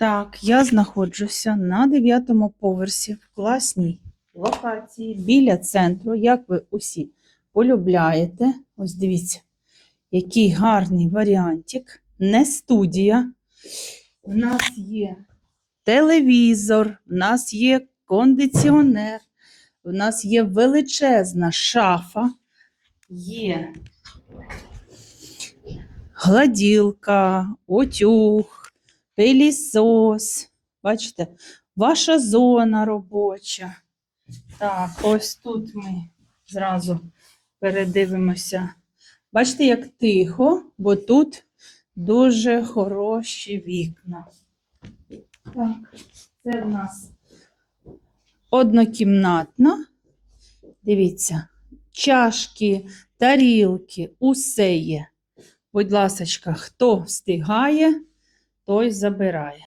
Так, я знаходжуся на дев'ятому поверсі в класній локації біля центру. Як ви усі полюбляєте. Ось дивіться, який гарний варіантик. Не студія. У нас є телевізор, в нас є кондиціонер, в нас є величезна шафа, є гладілка, утюг, пилісос. Бачите, ваша зона робоча. Так, ось тут ми зразу передивимося. Бачите, як тихо, бо тут дуже хороші вікна. Так, це в нас однокімнатна. Дивіться, чашки, тарілки, усе є. Будь ласочка, хто встигає, той забирає.